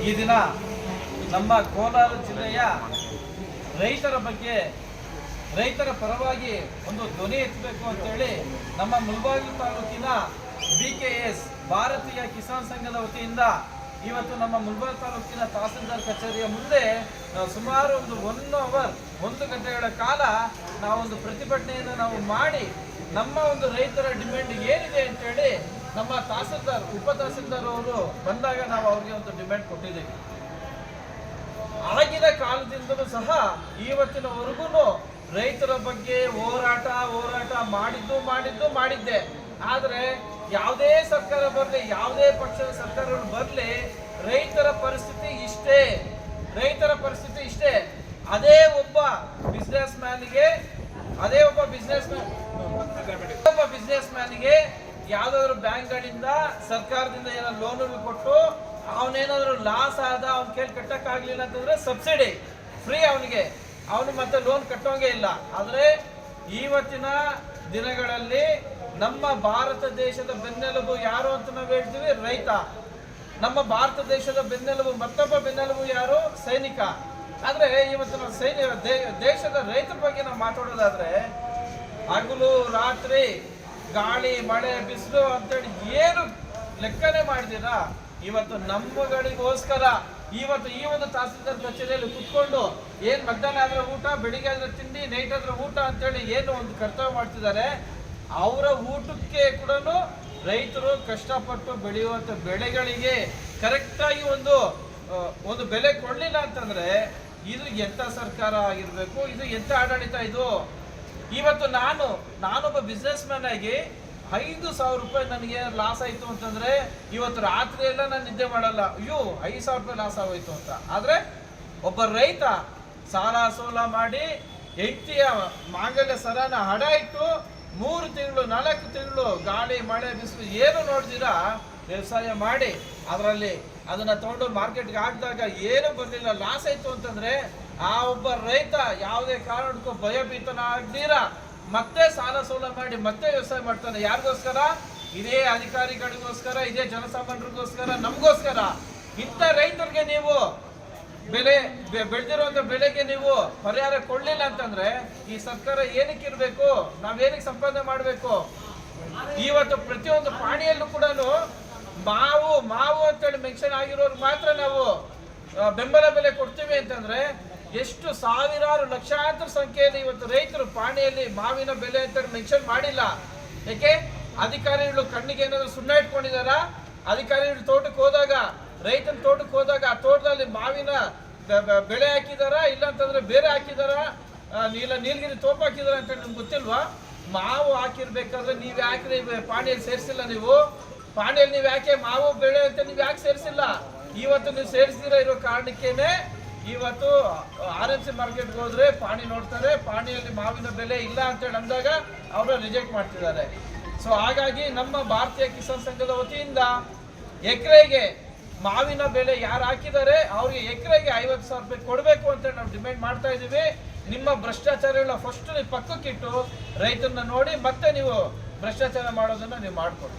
ಈ ದಿನ ನಮ್ಮ ಕೋಲಾರ ಜಿಲ್ಲೆಯ ರೈತರ ಬಗ್ಗೆ, ರೈತರ ಪರವಾಗಿ ಒಂದು ಧ್ವನಿ ಎತ್ತಬೇಕು ಅಂತೇಳಿ ನಮ್ಮ ಮುಲ್ಬಾಗಿಲು ತಾಲೂಕಿನ ಬಿ ಕೆ ಎಸ್ ಭಾರತೀಯ ಕಿಸಾನ್ ಸಂಘದ ವತಿಯಿಂದ ಇವತ್ತು ನಮ್ಮ ಮುಲ್ಬಾಗ್ ತಾಲೂಕಿನ ತಹಸೀಲ್ದಾರ್ ಕಚೇರಿಯ ಮುಂದೆ ಸುಮಾರು ಒಂದು ಒನ್ ಅವರ್ ಒಂದು ಗಂಟೆಗಳ ಕಾಲ ನಾವೊಂದು ಪ್ರತಿಭಟನೆಯನ್ನು ನಾವು ಮಾಡಿ ನಮ್ಮ ಒಂದು ರೈತರ ಡಿಮ್ಯಾಂಡ್ ಏನಿದೆ ಅಂತೇಳಿ ನಮ್ಮ ತಹಸೀಲ್ದಾರ್, ಉಪ ತಹಸೀಲ್ದಾರ್ ಅವರು ಬಂದಾಗ ನಾವು ಅವ್ರಿಗೆ ಒಂದು ಡಿಮ್ಯಾಂಡ್ ಕೊಟ್ಟಿದ್ದೀವಿ. ಆಗಿನ ಕಾಲದಿಂದಲೂ ಸಹ ಇವತ್ತಿನವರೆಗೂ ರೈತರ ಬಗ್ಗೆ ಹೋರಾಟ ಹೋರಾಟ ಮಾಡಿದ್ದು ಮಾಡಿದ್ದು, ಮಾಡಿದ್ದೆ. ಆದರೆ ಯಾವುದೇ ಸರ್ಕಾರ ಬರಲಿ, ಯಾವುದೇ ಪಕ್ಷದ ಸರ್ಕಾರಗಳು ಬರಲಿ, ರೈತರ ಪರಿಸ್ಥಿತಿ ಇಷ್ಟೇ. ರೈತರ ಪರಿಸ್ಥಿತಿ ಇಷ್ಟೇ. ಅದೇ ಒಬ್ಬ ಬಿಸ್ನೆಸ್ ಮ್ಯಾನ್ಗೆ ಅದೇ ಒಬ್ಬ ಬಿಸ್ನೆಸ್ ಒಬ್ಬ ಬಿಸ್ನೆಸ್ ಮ್ಯಾನ್ಗೆ ಯಾವ್ದಾದ್ರು ಬ್ಯಾಂಕ್ಗಳಿಂದ ಸರ್ಕಾರದಿಂದ ಏನೋ ಲೋನ್ಗಳು ಕೊಟ್ಟು ಅವನೇನಾದ್ರು ಲಾಸ್ ಆದ ಅವ್ನ ಕೇಳಿ ಕಟ್ಟಕ್ಕಾಗ್ಲಿಲ್ಲ ಅಂತಂದ್ರೆ ಸಬ್ಸಿಡಿ ಫ್ರೀ ಅವನಿಗೆ. ಅವನು ಮತ್ತೆ ಲೋನ್ ಕಟ್ಟೋಂಗೆ ಇಲ್ಲ. ಆದರೆ ಇವತ್ತಿನ ದಿನಗಳಲ್ಲಿ ನಮ್ಮ ಭಾರತ ದೇಶದ ಬೆನ್ನೆಲುಬು ಯಾರು ಅಂತ ನಾವು ಹೇಳ್ತೀವಿ ರೈತ. ನಮ್ಮ ಭಾರತ ದೇಶದ ಬೆನ್ನೆಲುಬು ಮತ್ತೊಬ್ಬ ಬೆನ್ನೆಲುಬು ಯಾರು? ಸೈನಿಕ. ಆದ್ರೆ ಇವತ್ತಿನ ಸೈನ್ಯ ಸೈನಿಕ ದೇಶದ ರೈತರ ಬಗ್ಗೆ ನಾವು ಮಾತಾಡೋದಾದ್ರೆ ಹಗಲು ರಾತ್ರಿ ಗಾಳಿ, ಮಳೆ, ಬಿಸಿಲು ಅಂತೇಳಿ ಏನು ಲೆಕ್ಕನೆ ಮಾಡಿದಿರಾ? ಇವತ್ತು ನಮ್ಮಗಳಿಗೋಸ್ಕರ ಇವತ್ತು ಈ ಒಂದು ತಹಸೀಲ್ದಾರ್ ಕಚೇರಿಯಲ್ಲಿ ಕುತ್ಕೊಂಡು ಏನ್ ಮಧ್ಯಾಹ್ನ ಆದ್ರೆ ಊಟ, ಬೆಳಿಗ್ಗೆ ಆದ್ರೆ ತಿಂಡಿ ನೈಟ್ ಆದ್ರೆ ಊಟ ಅಂತೇಳಿ ಏನು ಒಂದು ಕರ್ತವ್ಯ ಮಾಡ್ತಿದ್ದಾರೆ, ಅವರ ಊಟಕ್ಕೆ ಕೂಡ ರೈತರು ಕಷ್ಟಪಟ್ಟು ಬೆಳೆಯುವಂತ ಬೆಳೆಗಳಿಗೆ ಕರೆಕ್ಟಾಗಿ ಒಂದು ಒಂದು ಬೆಲೆ ಕೊಡ್ಲಿಲ್ಲ ಅಂತಂದ್ರೆ ಇದು ಎಂತ ಸರ್ಕಾರ ಆಗಿರ್ಬೇಕು, ಇದು ಎಂತ ಆಡಳಿತ ಇದು? ಇವತ್ತು ನಾನು, ನಾನೊಬ್ಬ ಬಿಸ್ನೆಸ್ ಮ್ಯಾನ್ ಆಗಿ ಐದು ಸಾವಿರ ರೂಪಾಯಿ ನನಗೆ ಲಾಸ್ ಆಯಿತು ಅಂತಂದ್ರೆ ಇವತ್ತು ರಾತ್ರಿ ಎಲ್ಲ ನಾನು ನಿದ್ದೆ ಮಾಡಲ್ಲ. ಅಯ್ಯೋ, ಐದು ಸಾವಿರ ರೂಪಾಯಿ ಲಾಸ್ ಆಗೋಯ್ತು ಅಂತ. ಆದರೆ ಒಬ್ಬ ರೈತ ಸಾಲ ಸೋಲ ಮಾಡಿ ಹೆಂಡತಿಯ ಮಾಂಗಲ್ಯ ಸರನ ಹಡ ಇಟ್ಟು ಮೂರು ತಿಂಗಳು, ನಾಲ್ಕು ತಿಂಗಳು ಗಾಳಿ, ಮಳೆ, ಬಿಸಿಲು ಏನು ನೋಡಿದಿರಾ, ವ್ಯವಸಾಯ ಮಾಡಿ, ಅದರಲ್ಲಿ ಅದನ್ನ ತೊಗೊಂಡು ಮಾರ್ಕೆಟ್ಗೆ ಹಾಕಿದಾಗ ಏನು ಬರಲಿಲ್ಲ ಲಾಸ್ ಆಯಿತು ಅಂತಂದ್ರೆ ಆ ಒಬ್ಬ ರೈತ ಯಾವುದೇ ಕಾರಣಕ್ಕೂ ಭಯಭೀತನ ಆಗ್ದೀರ ಮತ್ತೆ ಸಾಲ ಸೋಲ ಮಾಡಿ ಮತ್ತೆ ವ್ಯವಸಾಯ ಮಾಡ್ತಾನೆ. ಯಾರಿಗೋಸ್ಕರ? ಇದೇ ಅಧಿಕಾರಿಗಳಿಗೋಸ್ಕರ, ಇದೇ ಜನಸಾಮಾನ್ಯರಿಗೋಸ್ಕರ, ನಮಗೋಸ್ಕರ. ಇಂಥ ರೈತರಿಗೆ ನೀವು ಬೆಲೆ, ಬೆ- ಬೆಳೆಗೆ ನೀವು ಪರಿಹಾರ ಕೊಡ್ಲಿಲ್ಲ ಅಂತಂದ್ರೆ ಈ ಸರ್ಕಾರ ಏನಕ್ಕೆ ಇರ್ಬೇಕು? ನಾವೇನಕ್ಕೆ ಸಂಪಾದನೆ ಮಾಡಬೇಕು? ಇವತ್ತು ಪ್ರತಿಯೊಂದು ಪಾಣಿಯಲ್ಲೂ ಕೂಡ ಮಾವು ಮಾವು ಅಂತೇಳಿ ಮೆನ್ಷನ್ ಆಗಿರೋರು ಮಾತ್ರ ನಾವು ಬೆಂಬಲ ಬೆಲೆ ಕೊಡ್ತೀವಿ ಅಂತಂದ್ರೆ ಎಷ್ಟು ಸಾವಿರಾರು ಲಕ್ಷಾಂತರ ಸಂಖ್ಯೆಯಲ್ಲಿ ಇವತ್ತು ರೈತರು ಪಾಣಿಯಲ್ಲಿ ಮಾವಿನ ಬೆಲೆ ಅಂತ ಮೆನ್ಷನ್ ಮಾಡಿಲ್ಲ. ಯಾಕೆ ಅಧಿಕಾರಿಗಳು ಕಣ್ಣಿಗೆ ಏನಾದ್ರು ಸುಣ್ಣ ಇಟ್ಕೊಂಡಿದಾರ ಅಧಿಕಾರಿಗಳು ತೋಟಕ್ಕೆ ಹೋದಾಗ, ರೈತನ ತೋಟಕ್ಕೆ ಹೋದಾಗ ಆ ತೋಟದಲ್ಲಿ ಮಾವಿನ ಬೆಳೆ ಹಾಕಿದಾರ? ಇಲ್ಲ ಅಂತಂದ್ರೆ ಬೇರೆ ಹಾಕಿದಾರ? ಇಲ್ಲ ನೀಲಗಿರಿ ತೋಪ ಹಾಕಿದಾರ ಅಂತ ನಿಮ್ಗೆ ಗೊತ್ತಿಲ್ವಾ? ಮಾವು ಹಾಕಿರ್ಬೇಕಾದ್ರೆ ನೀವು ಯಾಕೆ ಪಾಣಿಯಲ್ಲಿ ಸೇರಿಸಿಲ್ಲ ನೀವು? ಪಾಣಿಯಲ್ಲಿ ನೀವು ಯಾಕೆ ಮಾವು ಬೆಳೆ ಅಂತ ನೀವು ಯಾಕೆ ಸೇರಿಸಿಲ್ಲ? ಇವತ್ತು ನೀವು ಸೇರಿಸಿದಿರ ಇರೋ ಕಾರಣಕ್ಕೇನೆ ಇವತ್ತು ಆರ್ ಎನ್ ಸಿ ಮಾರ್ಕೆಟ್ಗೆ ಹೋದ್ರೆ ಪಾಣಿ ನೋಡ್ತಾರೆ, ಪಾಣಿಯಲ್ಲಿ ಮಾವಿನ ಬೆಲೆ ಇಲ್ಲ ಅಂತೇಳಿ ಅಂದಾಗ ಅವರು ರಿಜೆಕ್ಟ್ ಮಾಡ್ತಿದ್ದಾರೆ. ಸೊ ಹಾಗಾಗಿ ನಮ್ಮ ಭಾರತೀಯ ಕಿಸಾನ್ ಸಂಘದ ವತಿಯಿಂದ ಎಕರೆಗೆ ಮಾವಿನ ಬೆಲೆ ಯಾರು ಹಾಕಿದ್ದಾರೆ, ಅವ್ರಿಗೆ ಎಕರೆಗೆ ಐವತ್ತು ಸಾವಿರ ರೂಪಾಯಿ ಕೊಡಬೇಕು ಅಂತ ನಾವು ಡಿಮ್ಯಾಂಡ್ ಮಾಡ್ತಾ ಇದ್ದೀವಿ. ನಿಮ್ಮ ಭ್ರಷ್ಟಾಚಾರಗಳ ಫಸ್ಟ್ ನೀವು ಪಕ್ಕಕ್ಕಿಟ್ಟು ರೈತರನ್ನ ನೋಡಿ ಮತ್ತೆ ನೀವು ಭ್ರಷ್ಟಾಚಾರ ಮಾಡೋದನ್ನ ನೀವು ಮಾಡ್ಕೊಡಿ.